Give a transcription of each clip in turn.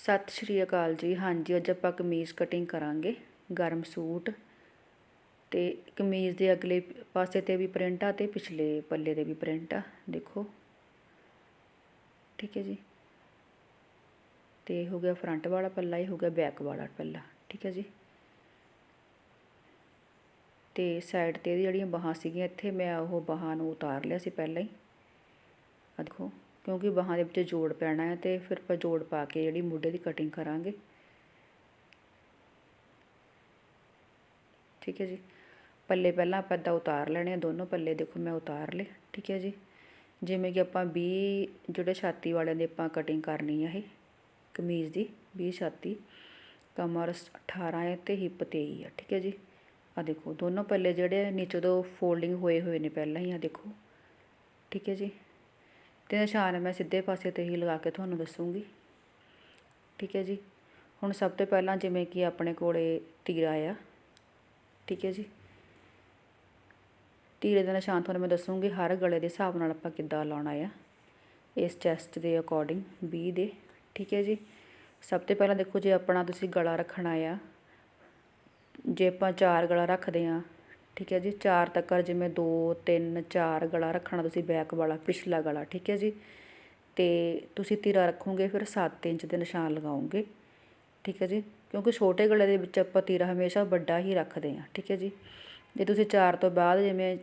ਸਤਿ ਸ਼੍ਰੀ ਅਕਾਲ ਜੀ। ਹਾਂਜੀ, ਅੱਜ ਆਪਾਂ ਕਮੀਜ਼ ਕਟਿੰਗ ਕਰਾਂਗੇ, ਗਰਮ ਸੂਟ ਤੇ ਕਮੀਜ਼ ਦੇ ਅਗਲੇ ਪਾਸੇ ਤੇ ਵੀ ਪ੍ਰਿੰਟ ਆ ਤੇ ਪਿਛਲੇ ਪੱਲੇ ਦੇ ਵੀ ਪ੍ਰਿੰਟ ਆ, ਦੇਖੋ। ਠੀਕ ਹੈ ਜੀ। ਤੇ ਹੋ ਗਿਆ ਫਰੰਟ ਵਾਲਾ ਪੱਲਾ, ਇਹ ਹੋ ਗਿਆ ਬੈਕ ਵਾਲਾ ਪੱਲਾ, ਠੀਕ ਹੈ ਜੀ। ਤੇ ਸਾਈਡ ਤੇ ਇਹਦੀ ਜਿਹੜੀਆਂ ਬਾਹਾਂ ਸੀਗੀਆਂ, ਇੱਥੇ ਮੈਂ ਉਹ ਬਾਹਾਂ ਨੂੰ ਉਤਾਰ ਲਿਆ ਸੀ ਪਹਿਲਾਂ ਹੀ। ਆ ਦੇਖੋ। ਕਿਉਂਕਿ ਬਾਹਾਂ ਦੇ ਵਿੱਚ ਜੋੜ ਪੈਣਾ ਹੈ ਤੇ ਫਿਰ ਆਪਾਂ ਜੋੜ ਪਾ ਕੇ ਜਿਹੜੀ ਮੋਢੇ ਦੀ ਕਟਿੰਗ ਕਰਾਂਗੇ। ਠੀਕ ਹੈ ਜੀ। ਪੱਲੇ ਪਹਿਲਾਂ ਆਪਾਂ ਇੱਦਾਂ ਉਤਾਰ ਲੈਣੇ ਆ, ਦੋਨੋਂ ਪੱਲੇ ਦੇਖੋ ਮੈਂ ਉਤਾਰ ਲਏ, ਠੀਕ ਹੈ ਜੀ। ਜਿਵੇਂ ਕਿ ਆਪਾਂ 20 ਜਿਹੜੇ ਛਾਤੀ ਵਾਲਿਆਂ ਦੀ ਆਪਾਂ ਕਟਿੰਗ ਕਰਨੀ ਆ ਇਹ, ਕਮੀਜ਼ ਦੀ 20 ਛਾਤੀ, ਕਮਰ 18 ਹੈ ਤੇ ਹਿੱਪ 23 ਆ, ਠੀਕ ਹੈ ਜੀ। ਆ ਦੇਖੋ, ਦੋਨੋਂ ਪੱਲੇ ਜਿਹੜੇ ਨੀਚੇ ਤੋਂ ਫੋਲਡਿੰਗ ਹੋਏ ਹੋਏ ਨੇ ਪਹਿਲਾਂ ਹੀ ਆ ਦੇਖੋ। ਠੀਕ ਹੈ ਜੀ। ਤੇ ਨਿਸ਼ਾਨ ਮੈਂ ਸਿੱਧੇ ਪਾਸੇ ਤੇ ਹੀ ਲਗਾ ਕੇ ਤੁਹਾਨੂੰ ਦੱਸੂਗੀ। ਠੀਕ ਹੈ ਜੀ? ਹੁਣ ਸਭ ਤੋਂ ਪਹਿਲਾਂ ਜਿਵੇਂ ਕਿ ਆਪਣੇ ਕੋਲੇ ਤੀਰਾ ਆ। ਠੀਕ ਹੈ ਜੀ? ਤੀਰੇ ਦਾ ਨਿਸ਼ਾਨ ਤੁਹਾਨੂੰ ਮੈਂ ਦੱਸੂਗੀ, ਹਰ ਗਲੇ ਦੇ ਹਿਸਾਬ ਨਾਲ ਆਪਾਂ ਕਿੱਦਾਂ ਲਾਉਣਾ ਆ। ਇਸ ਚੈਸਟ ਦੇ ਅਕੋਰਡਿੰਗ 20 ਦੇ। ਠੀਕ ਹੈ ਜੀ? ਸਭ ਤੋਂ ਪਹਿਲਾਂ ਦੇਖੋ ਜੇ ਆਪਣਾ ਤੁਸੀਂ ਗਲਾ ਰੱਖਣਾ ਆ, ਜੇ ਆਪਾਂ ਚਾਰ ਗਲਾ ਰੱਖਦੇ ਆ ਠੀਕ ਹੈ ਜੀ, ਚਾਰ ਤੱਕ ਜਿਵੇਂ 2 3 4 ਗਲਾ ਰੱਖਣਾ ਤੁਸੀਂ ਬੈਕ ਵਾਲਾ, ਪਿਛਲਾ ਗਲਾ, ਠੀਕ ਹੈ ਜੀ। ਤੇ ਤੁਸੀਂ ਤੀਰਾ ਰੱਖੋਗੇ, ਫਿਰ 7 ਇੰਚ ਦੇ ਨਿਸ਼ਾਨ ਲਗਾਓਗੇ, ਠੀਕ ਹੈ ਜੀ। ਕਿਉਂਕਿ ਛੋਟੇ ਗਲੇ ਦੇ ਵਿੱਚ ਆਪਾਂ ਤੀਰਾ ਹਮੇਸ਼ਾ ਵੱਡਾ ਹੀ ਰੱਖਦੇ ਹਾਂ, ਠੀਕ ਹੈ ਜੀ। ਜੇ ਤੁਸੀਂ 4 ਤੋਂ ਬਾਅਦ ਜਿਵੇਂ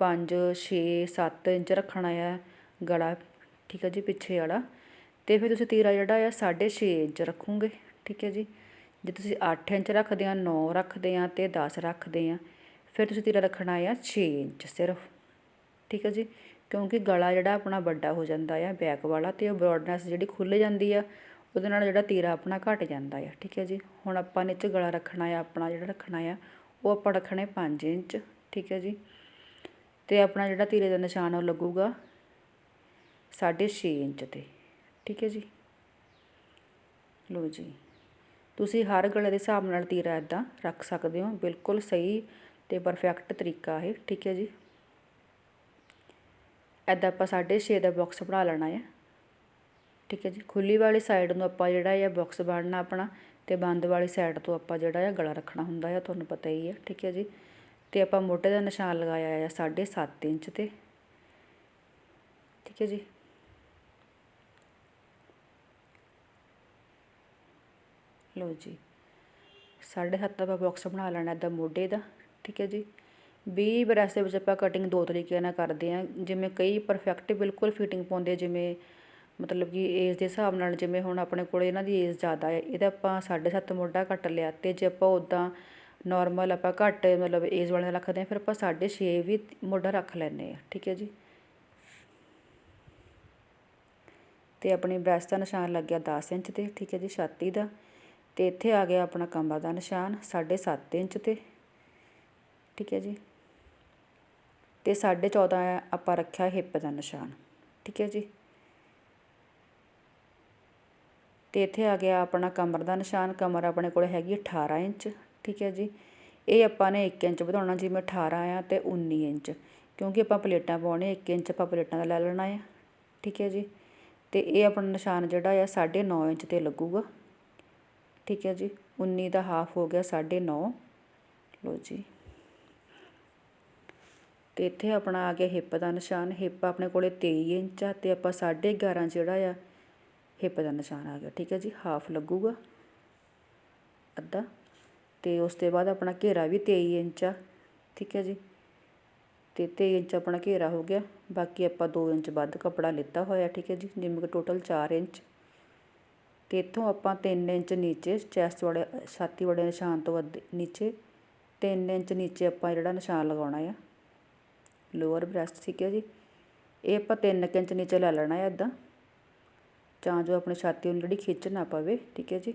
5 6 7 ਇੰਚ ਰੱਖਣਾ ਆ ਗਲਾ, ਠੀਕ ਹੈ ਜੀ, ਪਿੱਛੇ ਵਾਲਾ, ਤੇ ਫਿਰ ਤੁਸੀਂ ਤੀਰਾ ਜਿਹੜਾ ਆ 6.5 ਇੰਚ ਰੱਖੋਗੇ, ਠੀਕ ਹੈ ਜੀ। ਜੇ ਤੁਸੀਂ 8 ਇੰਚ ਰੱਖਦੇ ਆ 9 ਰੱਖਦੇ ਆ ਤੇ 10 ਰੱਖਦੇ ਆ ਫਿਰ ਤੁਸੀਂ ਤੀਰਾ ਰੱਖਣਾ ਆ 6 ਇੰਚ ਸਿਰਫ। ਠੀਕ ਹੈ ਜੀ? ਕਿਉਂਕਿ ਗਲਾ ਜਿਹੜਾ ਆਪਣਾ ਵੱਡਾ ਹੋ ਜਾਂਦਾ ਆ ਬੈਕ ਵਾਲਾ, ਤੇ ਉਹ ਬ੍ਰੌਡਨੈਸ ਜਿਹੜੀ ਖੁੱਲ ਜਾਂਦੀ ਆ, ਉਹਦੇ ਨਾਲ ਜਿਹੜਾ ਤੀਰਾ ਆਪਣਾ ਘਟ ਜਾਂਦਾ ਆ। ਠੀਕ ਹੈ ਜੀ? ਹੁਣ ਆਪਾਂ ਨੀਚੇ ਗਲਾ ਰੱਖਣਾ ਆ, ਆਪਣਾ ਜਿਹੜਾ ਰੱਖਣਾ ਆ, ਉਹ ਆਪਾਂ ਰੱਖਣਾ 5 ਇੰਚ। ਠੀਕ ਹੈ ਜੀ? ਤੇ ਆਪਣਾ ਜਿਹੜਾ ਤੀਰੇ ਦਾ ਨਿਸ਼ਾਨ ਉਹ ਲੱਗੂਗਾ 6.5 ਇੰਚ ਤੇ। ਠੀਕ ਹੈ ਜੀ? ਲੋ ਜੀ। ਤੁਸੀਂ ਹਰ ਗਲੇ ਦੇ ਹਿਸਾਬ ਨਾਲ ਤੀਰਾ ਇਦਾਂ ਰੱਖ ਸਕਦੇ ਹੋ। ਬਿਲਕੁਲ ਸਹੀ ਤੇ ਪਰਫੈਕਟ ਤਰੀਕਾ ਹੈ ਠੀਕ ਹੈ ਜੀ। ਇਦਾਂ ਆਪਾਂ 6.5 ਦਾ ਬਾਕਸ ਬਣਾ ਲੈਣਾ ਹੈ। ਠੀਕ ਹੈ ਜੀ, ਖੁੱਲੀ ਵਾਲੀ ਸਾਈਡ ਨੂੰ ਆਪਾਂ ਜਿਹੜਾ ਇਹ ਬਾਕਸ ਬਣਨਾ ਆਪਣਾ ਤੇ ਬੰਦ ਵਾਲੀ ਸਾਈਡ ਤੋਂ ਆਪਾਂ ਜਿਹੜਾ ਹੈ ਗਲਾ ਰੱਖਣਾ ਹੁੰਦਾ ਹੈ, ਤੁਹਾਨੂੰ ਪਤਾ ਹੀ ਹੈ, ਠੀਕ ਹੈ ਜੀ। ਤੇ ਆਪਾਂ ਮੋਢੇ ਦਾ ਨਿਸ਼ਾਨ ਲਗਾਇਆ ਹੈ 7.5 ਇੰਚ ਤੇ। ਠੀਕ ਹੈ ਜੀ। ਲਓ ਜੀ 7.5 ਦਾ ਬਾਕਸ ਬਣਾ ਲੈਣਾ ਇਹਦਾ ਮੋਢੇ ਦਾ। ਠੀਕ ਹੈ ਜੀ। 20 ਬਰੈਸ ਦੇ ਵਿੱਚ ਆਪਾਂ ਕਟਿੰਗ ਦੋ ਤਰੀਕੇ ਨਾਲ ਕਰਦੇ ਆ ਜਿਵੇਂ ਕਈ ਪਰਫੈਕਟ ਬਿਲਕੁਲ ਫਿਟਿੰਗ ਪਾਉਂਦੇ ਜਿਵੇਂ ਮਤਲਬ ਕਿ ਏਜ ਦੇ ਹਿਸਾਬ ਨਾਲ ਜਿਵੇਂ ਹੁਣ ਆਪਣੇ ਕੋਲ ਇਹਨਾਂ ਦੀ ਏਜ ਜ਼ਿਆਦਾ ਹੈ, ਇਹਦਾ ਆਪਾਂ 7.5 ਮੋਢਾ ਕੱਟ ਲਿਆ ਤੇ ਜੇ ਆਪਾਂ ਉਦਾਂ ਨਾਰਮਲ ਆਪਾਂ ਘੱਟ ਮਤਲਬ ਏਜ ਵਾਲੇ ਰੱਖਦੇ ਆ ਫਿਰ ਆਪਾਂ 6.5 ਵੀ ਮੋਢਾ ਰੱਖ ਲੈਨੇ ਆ ਠੀਕ ਹੈ ਜੀ। ਤੇ ਆਪਣੀ ਬ੍ਰੈਸਟ ਦਾ ਨਿਸ਼ਾਨ ਲੱਗ ਗਿਆ 10 ਇੰਚ ਤੇ, ਠੀਕ ਹੈ ਜੀ, ਛਾਤੀ ਦਾ। ਤੇ ਇੱਥੇ ਆ ਗਿਆ ਆਪਣਾ ਕਮਰ ਦਾ ਨਿਸ਼ਾਨ 7.5 ਇੰਚ ਤੇ। ਠੀਕ ਹੈ ਜੀ। ਅਤੇ ਸਾਢੇ ਚੌਦਾਂ ਆਪਾਂ ਰੱਖਿਆ ਹਿੱਪ ਦਾ ਨਿਸ਼ਾਨ। ਠੀਕ ਹੈ ਜੀ। ਅਤੇ ਇੱਥੇ ਆ ਗਿਆ ਆਪਣਾ ਕਮਰ ਦਾ ਨਿਸ਼ਾਨ। ਕਮਰ ਆਪਣੇ ਕੋਲ ਹੈਗੀ 18 ਇੰਚ। ਠੀਕ ਹੈ ਜੀ। ਇਹ ਆਪਾਂ ਨੇ 1 ਇੰਚ ਵਧਾਉਣਾ ਜਿਵੇਂ 18 ਆ ਤੇ 19 ਇੰਚ। ਕਿਉਂਕਿ ਆਪਾਂ ਪਲੇਟਾਂ ਪਾਉਣੇ 1 ਇੰਚ ਆਪਾਂ ਪਲੇਟਾਂ ਦਾ ਲੈ ਲੈਣਾ ਹੈ ਠੀਕ ਹੈ ਜੀ। ਤੇ ਇਹ ਆਪਣਾ ਨਿਸ਼ਾਨ ਜਿਹੜਾ ਆ 9.5 ਇੰਚ ਤੇ ਲੱਗੂਗਾ। ਠੀਕ ਹੈ ਜੀ। 19 ਦਾ ਹਾਫ ਹੋ ਗਿਆ 9.5 ਲੋ ਜੀ। ਅਤੇ ਇੱਥੇ ਆਪਣਾ ਆ ਗਿਆ ਹਿੱਪ ਦਾ ਨਿਸ਼ਾਨ। ਹਿੱਪ ਆਪਣੇ ਕੋਲ ਤੇਈ ਇੰਚ ਆ ਅਤੇ ਆਪਾਂ 11.5 ਜਿਹੜਾ ਆ, ਹਿੱਪ ਦਾ ਨਿਸ਼ਾਨ ਆ ਗਿਆ। ਠੀਕ ਹੈ ਜੀ, ਹਾਫ ਲੱਗੂਗਾ। ਅੱਧਾ। ਅਤੇ ਉਸ ਤੋਂ ਬਾਅਦ ਆਪਣਾ ਘੇਰਾ ਵੀ ਤੇਈ ਇੰਚ ਆ। ਠੀਕ ਹੈ ਜੀ। ਅਤੇ ਤੇਈ ਇੰਚ ਆਪਣਾ ਘੇਰਾ ਹੋ ਗਿਆ। ਬਾਕੀ ਆਪਾਂ 2 ਇੰਚ ਵੱਧ ਕੱਪੜਾ ਲਿੱਤਾ ਹੋਇਆ। ਠੀਕ ਹੈ ਜੀ ਜਿਵੇਂ ਕਿ ਟੋਟਲ 4 ਇੰਚ। ਅਤੇ ਇੱਥੋਂ ਆਪਾਂ 3 ਇੰਚ ਨੀਚੇ ਚੈਸਟ ਵਾਲੇ, ਛਾਤੀ ਵਾਲੇ ਨਿਸ਼ਾਨ ਤੋਂ ਵੱਧ ਨੀਚੇ 3 ਇੰਚ ਨੀਚੇ ਆਪਾਂ ਜਿਹੜਾ ਨਿਸ਼ਾਨ ਲਗਾਉਣਾ ਆ। ਲੋਅਰ ਬ੍ਰੈਸਟ ਠੀਕ ਹੈ ਜੀ ਇਹ ਆਪਾਂ 3 ਇੰਚ ਨੀਚੇ ਲੈ ਲੈਣਾ ਹੈ ਇਦਾਂ ਜਾਂ ਜੋ ਆਪਣੀ ਛਾਤੀ ਨੂੰ ਜਿਹੜੀ ਖਿੱਚ ਨਾ ਪਵੇ, ਠੀਕ ਹੈ ਜੀ।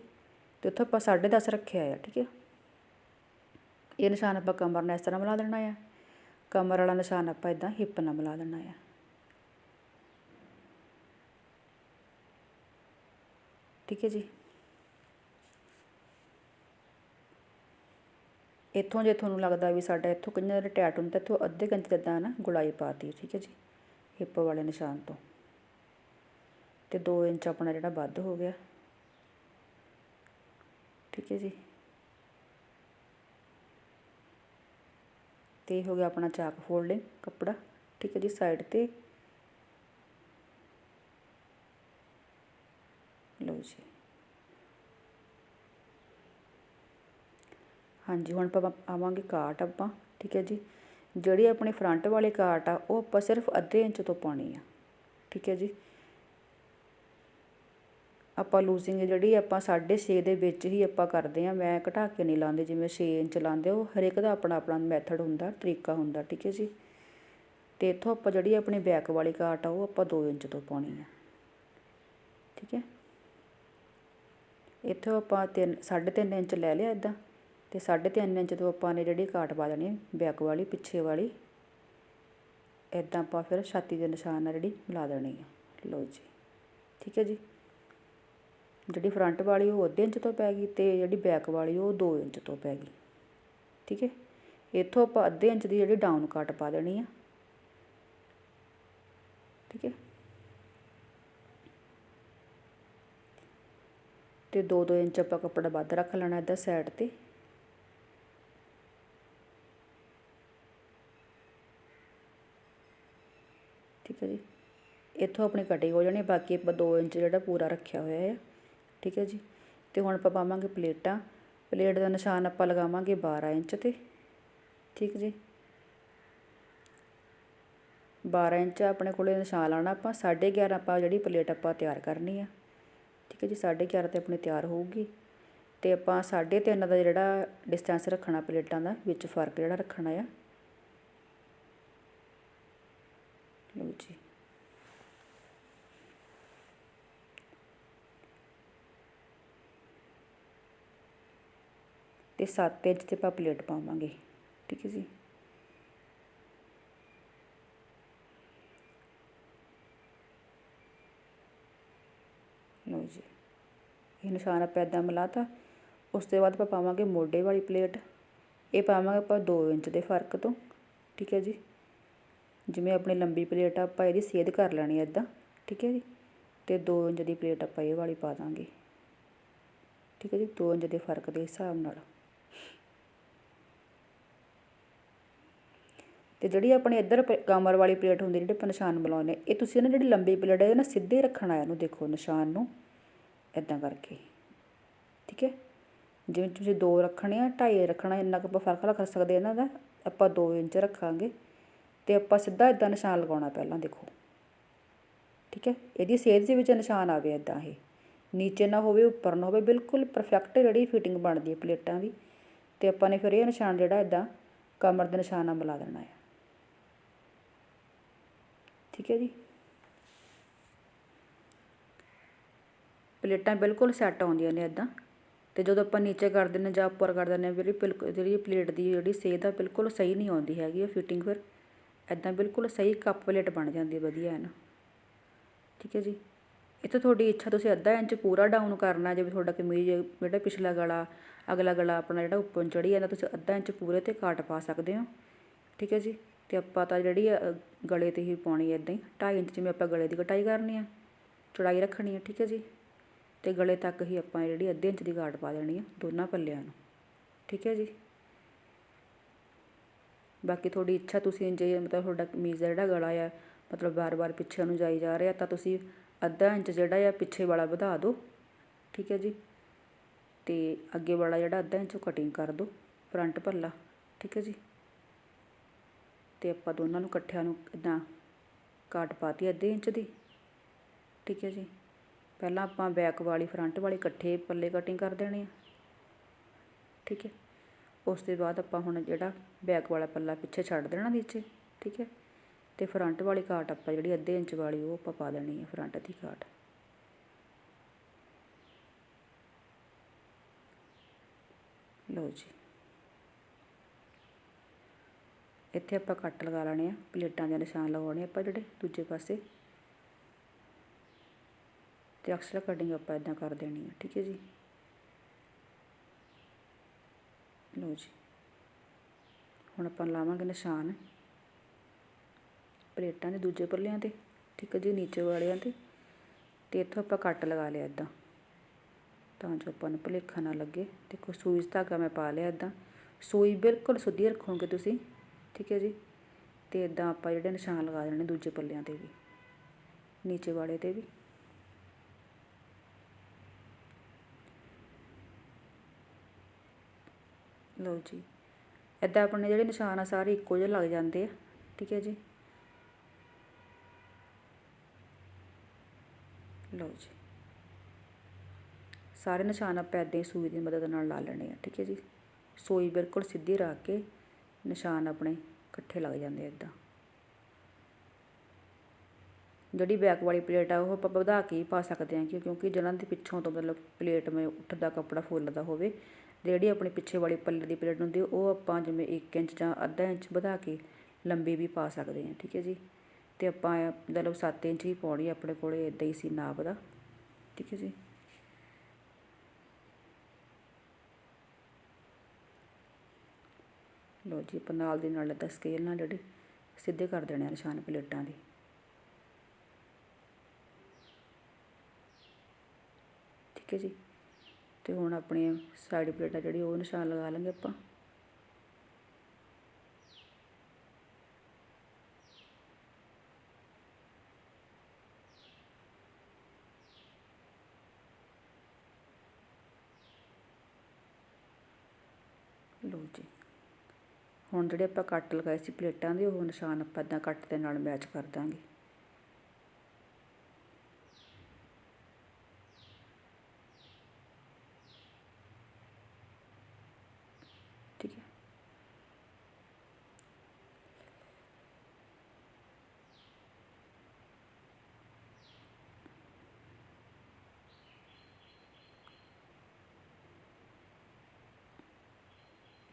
ਤੇ ਉੱਥੇ ਆਪਾਂ 10.5 ਰੱਖਿਆ ਆ, ਠੀਕ ਹੈ। ਇਹ ਨਿਸ਼ਾਨ ਆਪਾਂ ਕਮਰ ਨਾਲ ਇਸ ਤਰ੍ਹਾਂ ਮਿਲਾ ਦੇਣਾ ਆ। ਕਮਰ ਵਾਲਾ ਨਿਸ਼ਾਨ ਆਪਾਂ ਇਦਾਂ ਹਿੱਪ ਨਾਲ ਮਿਲਾ ਦੇਣਾ ਆ। ਠੀਕ ਹੈ ਜੀ। ਇੱਥੋਂ ਜੇ ਤੁਹਾਨੂੰ ਲੱਗਦਾ ਵੀ ਸਾਡਾ ਇੱਥੋਂ ਕਈਆਂ ਕਿੰਨਾ ਟੈਟ ਹੁੰਦਾ, ਇੱਥੋਂ ਅੱਧੇ ਕੰਚ ਜਿੱਦਾਂ ਨਾ ਗੁਲਾਈ ਪਾਤੀ ਠੀਕ ਹੈ ਜੀ, ਹਿੱਪ ਵਾਲੇ ਨਿਸ਼ਾਨ ਤੋਂ। ਤੇ 2 ਇੰਚ ਆਪਣਾ ਜਿਹੜਾ ਵੱਧ ਹੋ ਗਿਆ। ਠੀਕ ਹੈ ਜੀ। ਤੇ ਇਹ ਹੋ ਗਿਆ ਆਪਣਾ ਚਾਕ ਫੋਲਡਿੰਗ ਕੱਪੜਾ, ਠੀਕ ਹੈ ਜੀ, ਸਾਈਡ ਤੇ। ਲਓ ਜੀ। ਹਾਂਜੀ, ਹੁਣ ਆਪਾਂ ਆਵਾਂਗੇ ਕਾਟ ਆਪਾਂ, ਠੀਕ ਹੈ ਜੀ? ਜਿਹੜੀ ਆਪਣੇ ਫਰੰਟ ਵਾਲੀ ਕਾਟ ਆ, ਉਹ ਆਪਾਂ ਸਿਰਫ ਅੱਧੇ ਇੰਚ ਤੋਂ ਪਾਉਣੀ ਆ, ਠੀਕ ਹੈ ਜੀ? ਆਪਾਂ ਲੂਜ਼ਿੰਗ ਜਿਹੜੀ ਆਪਾਂ 6.5 ਦੇ ਵਿੱਚ ਹੀ ਆਪਾਂ ਕਰਦੇ ਆ, ਮੈਂ ਘਟਾ ਕੇ ਨਹੀਂ ਲਾਉਂਦੇ, ਜਿਵੇਂ 6 ਇੰਚ ਲਾਉਂਦੇ ਉਹ ਹਰੇਕ ਦਾ ਆਪਣਾ ਆਪਣਾ ਮੈਥਡ ਹੁੰਦਾ, ਤਰੀਕਾ ਹੁੰਦਾ, ਠੀਕ ਹੈ ਜੀ? ਤੇ ਇੱਥੋਂ ਆਪਾਂ ਜਿਹੜੀ ਆਪਣੀ ਬੈਕ ਵਾਲੀ ਕਾਟ ਆ, ਉਹ ਆਪਾਂ 2 ਇੰਚ ਤੋਂ ਪਾਉਣੀ ਆ, ਠੀਕ ਹੈ? ਇੱਥੋਂ ਆਪਾਂ 3 3.5 ਇੰਚ ਲੈ ਲਿਆ ਇਦਾਂ ਅਤੇ ਸਾਢੇ ਤਿੰਨ ਇੰਚ ਤੋਂ ਆਪਾਂ ਨੇ ਜਿਹੜੀ ਕਾਟ ਪਾ ਦੇਣੀ, ਬੈਕ ਵਾਲੀ, ਪਿੱਛੇ ਵਾਲੀ ਇੱਦਾਂ ਆਪਾਂ ਫਿਰ ਛਾਤੀ ਦੇ ਨਿਸ਼ਾਨ ਨਾਲ ਜਿਹੜੀ ਮਿਲਾ ਦੇਣੀ ਆ। ਲਓ ਜੀ, ਠੀਕ ਹੈ ਜੀ? ਜਿਹੜੀ ਫਰੰਟ ਵਾਲੀ ਉਹ ਅੱਧੇ ਇੰਚ ਤੋਂ ਪੈ ਗਈ ਤੇ ਜਿਹੜੀ ਬੈਕ ਵਾਲੀ ਉਹ 2 ਇੰਚ ਤੋਂ ਪੈ ਗਈ, ਠੀਕ ਹੈ? ਇੱਥੋਂ ਆਪਾਂ ਅੱਧੇ ਇੰਚ ਦੀ ਜਿਹੜੀ ਡਾਊਨ ਕੱਟ ਪਾ ਦੇਣੀ ਆ, ਠੀਕ ਹੈ? ਤੇ 2-2 ਇੰਚ ਆਪਾਂ ਕੱਪੜਾ ਵੱਧ ਰੱਖ ਲੈਣਾ ਇੱਧਰ ਸਾਈਡ ਤੇ। ਠੀਕ ਹੈ ਜੀ। ਇੱਥੋਂ ਆਪਣੀ ਕਟਿੰਗ ਹੋ ਜਾਣੀ, ਬਾਕੀ ਆਪਾਂ 2 ਇੰਚ ਜਿਹੜਾ ਪੂਰਾ ਰੱਖਿਆ ਹੋਇਆ ਹੈ ਠੀਕ ਹੈ ਜੀ। ਅਤੇ ਹੁਣ ਆਪਾਂ ਪਾਵਾਂਗੇ ਪਲੇਟਾਂ। ਪਲੇਟ ਦਾ ਨਿਸ਼ਾਨ ਆਪਾਂ ਲਗਾਵਾਂਗੇ 12 ਇੰਚ ਤੇ, ਠੀਕ ਜੀ। 12 ਇੰਚ ਆਪਣੇ ਕੋਲੇ ਨਿਸ਼ਾਨ ਲਾਣਾ ਆਪਾਂ 11.5 ਆਪਾਂ ਜਿਹੜੀ ਪਲੇਟ ਆਪਾਂ ਤਿਆਰ ਕਰਨੀ ਆ, ਠੀਕ ਹੈ ਜੀ। 11.5 ਤੇ ਆਪਣੀ ਤਿਆਰ ਹੋਊਗੀ। ਤੇ ਆਪਾਂ 3.5 ਦਾ ਜਿਹੜਾ ਡਿਸਟੈਂਸ ਰੱਖਣਾ ਪਲੇਟਾਂ ਦਾ, ਵਿੱਚ ਫ਼ਰਕ ਜਿਹੜਾ ਰੱਖਣਾ ਆ ਲਓ ਜੀ ਤੇ 7 ਇੰਚ ਤੇ ਆਪਾਂ ਪਲੇਟ ਪਾਵਾਂਗੇ, ਠੀਕ ਹੈ ਜੀ। ਲਓ ਜੀ, ਇਹ ਨਿਸ਼ਾਨ ਆਪਾਂ ਇਦਾਂ ਮਿਲਾਤਾ, ਉਸ ਤੋਂ ਬਾਅਦ ਆਪਾਂ ਪਾਵਾਂਗੇ ਮੋਢੇ ਵਾਲੀ ਪਲੇਟ ਇਹ ਪਾਵਾਂਗੇ ਆਪਾਂ 2 ਇੰਚ ਦੇ ਫ਼ਰਕ ਤੋਂ, ਠੀਕ ਹੈ ਜੀ। ਜਿਵੇਂ ਆਪਣੀ ਲੰਬੀ ਪਲੇਟ ਆ ਆਪਾਂ ਇਹਦੀ ਸੇਧ ਕਰ ਲੈਣੀ ਇੱਦਾਂ ਠੀਕ ਹੈ ਜੀ? ਅਤੇ ਦੋ ਇੰਚ ਦੀ ਪਲੇਟ ਆਪਾਂ ਇਹ ਵਾਲੀ ਪਾ ਦਾਂਗੇ। ਠੀਕ ਹੈ ਜੀ? ਦੋ ਇੰਚ ਦੇ ਫ਼ਰਕ ਦੇ ਹਿਸਾਬ ਨਾਲ। ਤੇ ਜਿਹੜੀ ਆਪਣੇ ਇੱਧਰ ਕਮਰ ਵਾਲੀ ਪਲੇਟ ਹੁੰਦੀ, ਜਿਹੜੀ ਆਪਾਂ ਨਿਸ਼ਾਨ ਬੁਲਾਉਂਦੇ ਇਹ ਤੁਸੀਂ ਨਾ ਜਿਹੜੀ ਲੰਬੀ ਪਲੇਟ ਹੈ ਨਾ ਸਿੱਧੇ ਰੱਖਣਾ ਇਹਨੂੰ ਦੇਖੋ ਨਿਸ਼ਾਨ ਨੂੰ ਇਦਾਂ ਕਰਕੇ। ਠੀਕ ਹੈ? ਜਿਵੇਂ ਤੁਸੀਂ 2 ਰੱਖਣੇ ਆ 2.5 ਰੱਖਣਾ, ਇੰਨਾ ਕੁ ਆਪਾਂ ਫ਼ਰਕ ਰੱਖ ਸਕਦੇ ਇਹਨਾਂ ਦਾ, ਆਪਾਂ 2 ਇੰਚ ਰੱਖਾਂਗੇ। ਅਤੇ ਆਪਾਂ ਸਿੱਧਾ ਇੱਦਾਂ ਨਿਸ਼ਾਨ ਲਗਾਉਣਾ ਪਹਿਲਾਂ ਦੇਖੋ। ਠੀਕ ਹੈ? ਇਹਦੀ ਸੇਧ ਦੇ ਵਿੱਚ ਨਿਸ਼ਾਨ ਆਵੇ ਇੱਦਾਂ ਇਹ। ਨੀਚੇ ਨਾ ਹੋਵੇ, ਉੱਪਰ ਨਾ ਹੋਵੇ, ਬਿਲਕੁਲ ਪਰਫੈਕਟ ਜਿਹੜੀ ਫਿਟਿੰਗ ਬਣਦੀ ਹੈ ਪਲੇਟਾਂ ਦੀ। ਅਤੇ ਆਪਾਂ ਨੇ ਫਿਰ ਇਹ ਨਿਸ਼ਾਨ ਜਿਹੜਾ ਇੱਦਾਂ ਕਮਰ ਦੇ ਨਿਸ਼ਾਨ ਨਾਲ ਮਿਲਾ ਦੇਣਾ ਹੈ। ਠੀਕ ਹੈ ਜੀ? ਪਲੇਟਾਂ ਬਿਲਕੁਲ ਸੈੱਟ ਆਉਂਦੀਆਂ ਨੇ ਇੱਦਾਂ ਤੇ ਜਦੋਂ ਆਪਾਂ ਨੀਚੇ ਕਰ ਦਿੰਨੇ ਜਾਂ ਉੱਪਰ ਕਰ ਦਿੰਨੇ ਜਿਹੜੀ ਜਿਹੜੀ ਪਲੇਟ ਦੀ ਜਿਹੜੀ ਸੇਧ ਆ, ਬਿਲਕੁਲ ਸਹੀ ਨਹੀਂ ਆਉਂਦੀ ਹੈਗੀ ਇਹ ਫਿਟਿੰਗ ਫਿਰ। ਇਦਾਂ ਬਿਲਕੁਲ ਸਹੀ ਕੱਪ ਪਲੇਟ ਬਣ ਜਾਂਦੀ ਹੈ, ਵਧੀਆ ਹੈ ਨਾ। ਠੀਕ ਹੈ ਜੀ। ਇੱਥੇ ਤੁਹਾਡੀ ਇੱਛਾ, ਤੁਸੀਂ ਅੱਧਾ ਇੰਚ ਪੂਰਾ ਡਾਊਨ ਕਰਨਾ ਜੇ ਤੁਹਾਡਾ ਕਮੀਜ਼ ਜਿਹੜਾ ਪਿਛਲਾ ਗਲਾ, ਅਗਲਾ ਗਲਾ ਆਪਣਾ ਜਿਹੜਾ ਉੱਪਰ ਚੜੀ ਜਾਂਦਾ, ਤੁਸੀਂ ਅੱਧਾ ਇੰਚ ਪੂਰੇ ਤੇ ਕਾਟ ਪਾ ਸਕਦੇ ਹੋ। ਠੀਕ ਹੈ ਜੀ। ਤੇ ਆਪਾਂ ਤਾਂ ਜਿਹੜੀ ਗਲੇ ਤੇ ਹੀ ਪਾਉਣੀ ਹੈ ਇਦਾਂ ਹੀ। 2.5 ਇੰਚ ਜਿਵੇਂ ਆਪਾਂ ਗਲੇ ਦੀ ਕਟਾਈ ਕਰਨੀ ਆ, ਚੌੜਾਈ ਰੱਖਣੀ ਹੈ ਠੀਕ ਹੈ ਜੀ। ਤੇ ਗਲੇ ਤੱਕ ਹੀ ਆਪਾਂ ਜਿਹੜੀ ਅੱਧੇ ਇੰਚ ਦੀ ਕਾਟ ਪਾ ਦੇਣੀ ਆ, ਦੋਨਾਂ ਪੱਲਿਆਂ ਨੂੰ। ਠੀਕ ਹੈ ਜੀ। ਬਾਕੀ ਤੁਹਾਡੀ ਇੱਛਾ ਤੁਸੀਂ ਜੇ ਮਤਲਬ ਤੁਹਾਡਾ ਕਮੀਜ਼ ਦਾ ਜਿਹੜਾ ਗਲਾ ਆ, ਮਤਲਬ ਵਾਰ ਵਾਰ ਪਿੱਛੇ ਨੂੰ ਜਾਈ ਜਾ ਰਿਹਾ, ਤਾਂ ਤੁਸੀਂ ਅੱਧਾ ਇੰਚ ਜਿਹੜਾ ਆ ਪਿੱਛੇ ਵਾਲਾ ਵਧਾ ਦਿਓ। ਠੀਕ ਹੈ ਜੀ? ਅਤੇ ਅੱਗੇ ਵਾਲਾ ਜਿਹੜਾ ਅੱਧਾ ਇੰਚ ਕਟਿੰਗ ਕਰ ਦਿਓ ਫਰੰਟ ਪੱਲਾ। ਠੀਕ ਹੈ ਜੀ? ਅਤੇ ਆਪਾਂ ਦੋਨਾਂ ਨੂੰ ਇਕੱਠਿਆਂ ਨੂੰ ਇਦਾਂ ਕਾਟ ਪਾਤੀ ਅੱਧੇ ਇੰਚ ਦੀ। ਠੀਕ ਹੈ ਜੀ? ਪਹਿਲਾਂ ਆਪਾਂ ਬੈਕ ਵਾਲੀ ਫਰੰਟ ਵਾਲੀ ਇਕੱਠੇ ਪੱਲੇ ਕਟਿੰਗ ਕਰ ਦੇਣੇ ਆ। ਠੀਕ ਹੈ? ਉਸ ਤੋਂ ਬਾਅਦ ਆਪਾਂ ਹੁਣ ਜਿਹੜਾ ਬੈਕ ਵਾਲਾ ਪੱਲਾ ਪਿੱਛੇ ਛੱਡ ਦੇਣਾ ਨੀਚੇ ਠੀਕ ਹੈ? ਅਤੇ ਫਰੰਟ ਵਾਲੀ ਕਾਟ ਆਪਾਂ ਜਿਹੜੀ ਅੱਧੇ ਇੰਚ ਵਾਲੀ ਉਹ ਆਪਾਂ ਪਾ ਦੇਣੀ ਹੈ ਫਰੰਟ ਦੀ ਕਾਟ ਲਓ ਜੀ। ਇੱਥੇ ਆਪਾਂ ਕੱਟ ਲਗਾ ਲੈਣੇ ਆ, ਪਲੇਟਾਂ ਦੇ ਨਿਸ਼ਾਨ ਲਗਾਉਣੇ ਆਪਾਂ ਜਿਹੜੇ ਦੂਜੇ ਪਾਸੇ। ਤੇ ਐਕਸਟਰਾ ਕਟਿੰਗ ਆਪਾਂ ਇਦਾਂ ਕਰ ਦੇਣੀ ਹੈ ਠੀਕ ਹੈ ਜੀ? ਲਓ ਜੀ। ਹੁਣ ਆਪਾਂ ਲਾਵਾਂਗੇ ਨਿਸ਼ਾਨ। ਪਲੇਟਾਂ ਦੇ ਦੂਜੇ ਪੱਲਿਆਂ ਤੇ, ਠੀਕ ਹੈ ਜੀ, ਨੀਚੇ ਵਾਲਿਆਂ ਤੇ। ਤੇ ਇੱਥੋਂ ਆਪਾਂ ਕੱਟ ਲਗਾ ਲਿਆ ਇਦਾਂ। ਤਾਂ ਜੋ ਆਪਾਂ ਨੂੰ ਭੁਲੇਖਾ ਨਾ ਲੱਗੇ। ਦੇਖੋ, ਸੂਈ 'ਚ ਧਾਗਾ ਮੈਂ ਪਾ ਲਿਆ ਇਦਾਂ। ਸੂਈ ਬਿਲਕੁਲ ਸਿੱਧੀ ਰੱਖੋਗੇ ਤੁਸੀਂ, ਠੀਕ ਹੈ ਜੀ। ਤੇ ਇਦਾਂ ਆਪਾਂ ਜਿਹੜੇ ਨਿਸ਼ਾਨ ਲਗਾ ਦੇਣੇ ਦੂਜੇ ਪੱਲਿਆਂ ਤੇ ਵੀ, ਨੀਚੇ ਵਾਲੇ ਤੇ ਵੀ। ਲਓ ਜੀ। ਇੱਦਾਂ ਆਪਣੇ ਜਿਹੜੇ ਨਿਸ਼ਾਨ ਆ ਸਾਰੇ ਇੱਕੋ ਜਿਹੇ ਲੱਗ ਜਾਂਦੇ ਆ। ਠੀਕ ਹੈ ਜੀ। ਲਓ ਜੀ। ਸਾਰੇ ਨਿਸ਼ਾਨ ਆਪਾਂ ਇੱਦਾਂ ਹੀ ਸੂਈ ਦੀ ਮਦਦ ਨਾਲ ਲਾ ਲੈਣੇ ਆ। ਠੀਕ ਹੈ ਜੀ। ਸੂਈ ਬਿਲਕੁਲ ਸਿੱਧੀ ਰੱਖ ਕੇ ਨਿਸ਼ਾਨ ਆਪਣੇ ਇਕੱਠੇ ਲੱਗ ਜਾਂਦੇ ਇਦਾਂ ਜਿਹੜੀ ਬੈਕ ਵਾਲੀ ਪਲੇਟ ਆ ਉਹ ਆਪਾਂ ਵਧਾ ਕੇ ਹੀ ਪਾ ਸਕਦੇ ਹਾਂ ਕਿਉਂਕਿ ਜਿਹਨਾਂ ਦੇ ਪਿੱਛੋਂ ਤੋਂ ਮਤਲਬ ਪਲੇਟ ਮੇ ਉੱਠਦਾ ਕੱਪੜਾ ਫੁੱਲਦਾ ਹੋਵੇ। ਜਿਹੜੀ ਆਪਣੇ ਪਿੱਛੇ ਵਾਲੀ ਪੱਲੇ ਦੀ ਪਲੇਟ ਹੁੰਦੀ, ਉਹ ਆਪਾਂ ਜਿਵੇਂ ਇੱਕ ਇੰਚ ਜਾਂ ਅੱਧਾ ਇੰਚ ਵਧਾ ਕੇ ਲੰਬੀ ਵੀ ਪਾ ਸਕਦੇ ਹਾਂ, ਠੀਕ ਹੈ ਜੀ? ਅਤੇ ਆਪਾਂ ਮਤਲਬ ਸੱਤ ਇੰਚ ਹੀ ਪਾਉਣੀ ਆਪਣੇ ਕੋਲ ਇੱਦਾਂ ਹੀ ਸੀ ਨਾਪ ਦਾ, ਠੀਕ ਹੈ ਜੀ? ਲੋ ਜੀ, ਆਪਾਂ ਨਾਲ ਦੀ ਨਾਲ ਇਦਾਂ ਸਕੇਲ ਨਾਲ ਜਿਹੜੇ ਸਿੱਧੇ ਕਰ ਦੇਣੇ ਆ ਨਿਸ਼ਾਨ ਪਲੇਟਾਂ ਦੇ। ਠੀਕ ਹੈ ਜੀ? ਅਤੇ ਹੁਣ ਆਪਣੀ ਸਾਈਡ ਪਲੇਟਾਂ ਜਿਹੜੀ, ਉਹ ਨਿਸ਼ਾਨ ਲਗਾ ਲਾਂਗੇ ਆਪਾਂ। ਲਓ ਜੀ। ਹੁਣ ਜਿਹੜੇ ਆਪਾਂ ਕੱਟ ਲਗਾਏ ਸੀ ਪਲੇਟਾਂ ਦੇ, ਉਹ ਨਿਸ਼ਾਨ ਆਪਾਂ ਇਦਾਂ ਕੱਟ ਦੇ ਨਾਲ ਮੈਚ ਕਰ ਦਾਂਗੇ ਠੀਕ ਹੈ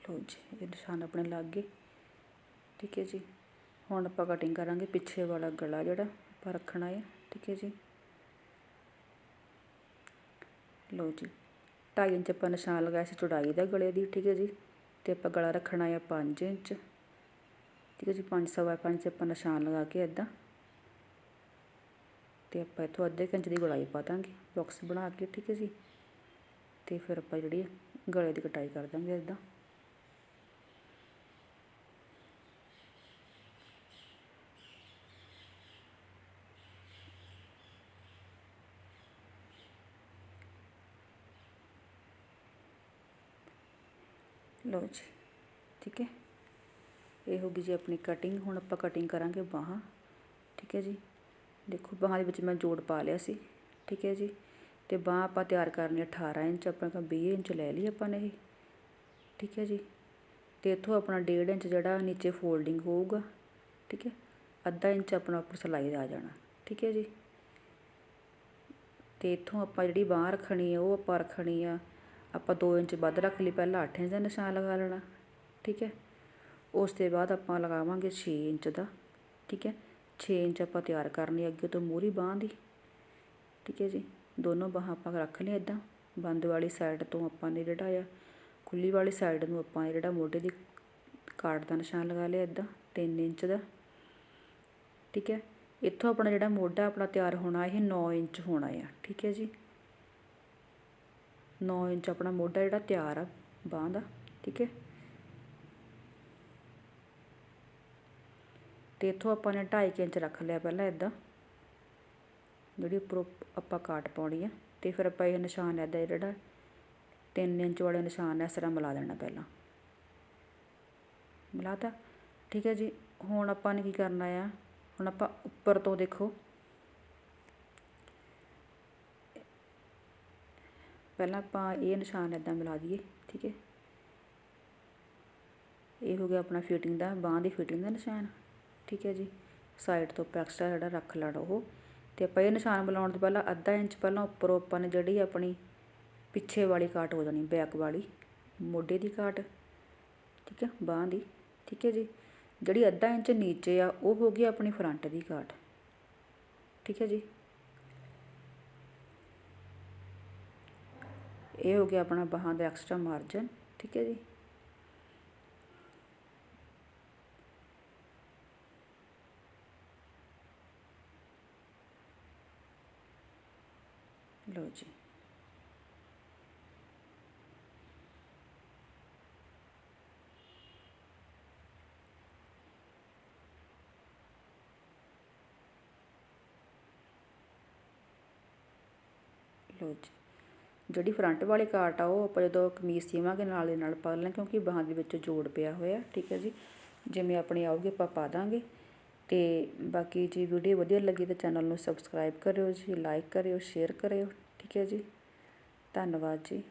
ਲਓ ਜੀ, ਇਹ ਨਿਸ਼ਾਨ ਆਪਣੇ ਲੱਗ। ਗਏ ਠੀਕ ਹੈ ਜੀ। ਹੁਣ ਆਪਾਂ ਕਟਿੰਗ ਕਰਾਂਗੇ ਪਿੱਛੇ ਵਾਲਾ ਗਲਾ ਜਿਹੜਾ ਆਪਾਂ ਰੱਖਣਾ ਹੈ। ਠੀਕ ਹੈ ਜੀ। ਲਓ ਜੀ। 2.5 ਇੰਚ ਆਪਾਂ ਨਿਸ਼ਾਨ ਲਗਾਇਆ ਸੀ ਚੌੜਾਈ ਦਾ ਗਲੇ ਦੀ, ਠੀਕ ਹੈ ਜੀ। ਤੇ ਆਪਾਂ ਗਲਾ ਰੱਖਣਾ ਹੈ 5 ਇੰਚ। ਠੀਕ ਹੈ ਜੀ 5 ਸਵਾ 5 ਆਪਾਂ ਨਿਸ਼ਾਨ ਲਗਾ ਕੇ ਇਦਾਂ ਤੇ ਆਪਾਂ ਇਥੋਂ ਅੱਧੇ ਇੰਚ ਦੀ ਗੋਲਾਈ ਪਾ ਦਾਂਗੇ ਬਾਕਸ ਬਣਾ ਕੇ, ਠੀਕ ਹੈ ਜੀ। ਤੇ ਫਿਰ ਆਪਾਂ ਜਿਹੜੀ ਗਲੇ ਦੀ ਕਟਾਈ ਕਰ ਦਾਂਗੇ ਇਦਾਂ ਲਓ ਜੀ, ਠੀਕ ਹੈ। ਇਹ ਹੋ ਗਈ ਜੀ ਆਪਣੀ ਕਟਿੰਗ ਹੁਣ ਆਪਾਂ ਕਟਿੰਗ ਕਰਾਂਗੇ ਬਾਹਾਂ, ਠੀਕ ਹੈ ਜੀ। ਦੇਖੋ ਬਾਹਾਂ ਦੇ ਵਿੱਚ ਮੈਂ ਜੋੜ ਪਾ ਲਿਆ ਸੀ, ਠੀਕ ਹੈ ਜੀ। ਤੇ ਬਾਹ ਆਪਾਂ ਤਿਆਰ ਕਰਨੀ 18 ਇੰਚ, ਆਪਾਂ ਕਾ 20 ਇੰਚ ਲੈ ਲਈ ਆਪਾਂ ਨੇ ਇਹ, ਠੀਕ ਹੈ ਜੀ। ਤੇ ਇਥੋਂ ਆਪਣਾ 1.5 ਇੰਚ ਜਿਹੜਾ ਨੀਚੇ ਫੋਲਡਿੰਗ ਹੋਊਗਾ, ਠੀਕ ਹੈ। ਅੱਧਾ ਇੰਚ ਆਪਣਾ ਉੱਪਰ ਸਲਾਈ ਆ ਜਾਣਾ, ਠੀਕ ਹੈ ਜੀ। ਤੇ ਇਥੋਂ ਆਪਾਂ ਜਿਹੜੀ ਬਾਹ ਰੱਖਣੀ ਹੈ ਉਹ ਆਪਾਂ ਰੱਖਣੀ ਆ ਆਪਾਂ 2 ਇੰਚ ਵੱਧ ਰੱਖ ਲਈ, ਪਹਿਲਾਂ 8 ਇੰਚ ਦਾ ਨਿਸ਼ਾਨ ਲਗਾ ਲੈਣਾ, ਠੀਕ ਹੈ? ਉਸ ਤੋਂ ਬਾਅਦ ਆਪਾਂ ਲਗਾਵਾਂਗੇ 6 ਇੰਚ ਦਾ, ਠੀਕ ਹੈ? 6 ਇੰਚ ਆਪਾਂ ਤਿਆਰ ਕਰਨੀ ਅੱਗੇ ਤੋਂ ਮੂਰੀ ਬਾਹ ਦੀ, ਠੀਕ ਹੈ ਜੀ? ਦੋਨੋਂ ਬਾਹਾਂ ਆਪਾਂ ਰੱਖ ਲਈ ਇਦਾਂ, ਬੰਦ ਵਾਲੀ ਸਾਈਡ ਤੋਂ ਆਪਾਂ ਨੇ ਜਿਹੜਾ ਆ, ਖੁੱਲੀ ਵਾਲੀ ਸਾਈਡ ਨੂੰ ਆਪਾਂ ਜਿਹੜਾ ਮੋਢੇ ਦੀ ਕਾਟ ਦਾ ਨਿਸ਼ਾਨ ਲਗਾ ਲਿਆ ਇਦਾਂ 3 ਇੰਚ ਦਾ, ਠੀਕ ਹੈ? ਇੱਥੋਂ ਆਪਣਾ ਜਿਹੜਾ ਮੋਢਾ ਆਪਣਾ ਤਿਆਰ ਹੋਣਾ, ਇਹ 9 ਇੰਚ ਹੋਣਾ ਆ, ਠੀਕ ਹੈ ਜੀ? 9 ਇੰਚ ਆਪਣਾ ਮੋਢਾ ਜਿਹੜਾ ਤਿਆਰ ਆ, ਬਾਹ ਦਾ, ਠੀਕ ਹੈ? ਤੇ ਇੱਥੋਂ ਆਪਾਂ ਨੇ 2.5 ਇੰਚ ਰੱਖ ਲਿਆ ਪਹਿਲਾਂ ਇਦਾਂ, ਜਿਹੜੀ ਉੱਪਰੋਂ ਆਪਾਂ ਕਾਟ ਪਾਉਣੀ ਆ, ਤੇ ਫਿਰ ਆਪਾਂ ਇਹ ਨਿਸ਼ਾਨ ਇਦਾਂ ਜਿਹੜਾ 3 ਇੰਚ ਵਾਲੇ ਨਿਸ਼ਾਨ ਇਸ ਤਰ੍ਹਾਂ ਮਿਲਾ ਦੇਣਾ ਪਹਿਲਾਂ। ਮਿਲਾਤਾ? ਠੀਕ ਹੈ ਜੀ, ਹੁਣ ਆਪਾਂ ਨੇ ਕੀ ਕਰਨਾ ਆ, ਹੁਣ ਆਪਾਂ ਉੱਪਰ ਤੋਂ ਦੇਖੋ ਪਹਿਲਾਂ ਆਪਾਂ ਇਹ ਨਿਸ਼ਾਨ ਇਦਾਂ ਮਿਲਾ ਦਈਏ, ਠੀਕ ਹੈ। ਇਹ ਹੋ ਗਿਆ ਆਪਣਾ ਫਿਟਿੰਗ ਦਾ, ਬਾਹ ਦੀ ਫਿਟਿੰਗ ਦਾ ਨਿਸ਼ਾਨ, ਠੀਕ ਹੈ ਜੀ। ਸਾਈਡ ਤੋਂ ਆਪਾਂ ਐਕਸਟਰਾ ਜਿਹੜਾ ਰੱਖ ਲੈਣਾ ਉਹ। ਤੇ ਆਪਾਂ ਇਹ ਨਿਸ਼ਾਨ ਮਿਲਾਉਣ ਤੋਂ ਪਹਿਲਾਂ ਅੱਧਾ ਇੰਚ ਪਹਿਲਾਂ ਉੱਪਰੋਂ ਆਪਾਂ ਨੇ ਜਿਹੜੀ ਆਪਣੀ ਪਿੱਛੇ ਵਾਲੀ ਕਾਟ ਹੋ ਜਾਣੀ ਬੈਕ ਵਾਲੀ, ਮੋਢੇ ਦੀ ਕਾਟ ਠੀਕ ਹੈ, ਬਾਹ ਦੀ, ਠੀਕ ਹੈ ਜੀ। ਜਿਹੜੀ ਅੱਧਾ ਇੰਚ ਨੀਚੇ ਆ, ਉਹ ਹੋ ਗਈ ਆਪਣੀ ਫਰੰਟ ਦੀ ਕਾਟ ਠੀਕ ਹੈ ਜੀ। ਇਹ ਹੋ ਗਿਆ ਆਪਣਾ ਬਾਹਾਂ ਦਾ ਐਕਸਟਰਾ ਮਾਰਜਨ ਠੀਕ ਹੈ ਜੀ। ਲੋ ਜੀ। ਲੋ ਜੀ। ਜਿਹੜੀ ਫਰੰਟ ਵਾਲੀ ਕਾਟ ਆ, ਉਹ ਆਪਾਂ ਜਦੋਂ ਕਮੀਜ਼ ਸੀਵਾਂਗੇ ਨਾਲ ਦੇ ਨਾਲ ਪਾ ਲੈਣਾ, ਕਿਉਂਕਿ ਬਾਹਾਂ ਦੇ ਵਿੱਚ ਜੋੜ ਪਿਆ ਹੋਇਆ, ਠੀਕ ਹੈ ਜੀ? ਜਿਵੇਂ ਆਪਣੀ ਆਊਗੀ, ਆਪਾਂ ਪਾ ਦਾਂਗੇ। ਤੇ ਬਾਕੀ ਜੀ ਵੀਡੀਓ ਵਧੀਆ ਲੱਗੀ ਤਾਂ ਚੈਨਲ ਨੂੰ ਸਬਸਕ੍ਰਾਈਬ ਕਰਿਓ ਜੀ ਲਾਈਕ ਕਰਿਓ ਸ਼ੇਅਰ ਕਰਿਓ, ਠੀਕ ਹੈ ਜੀ? ਧੰਨਵਾਦ ਜੀ।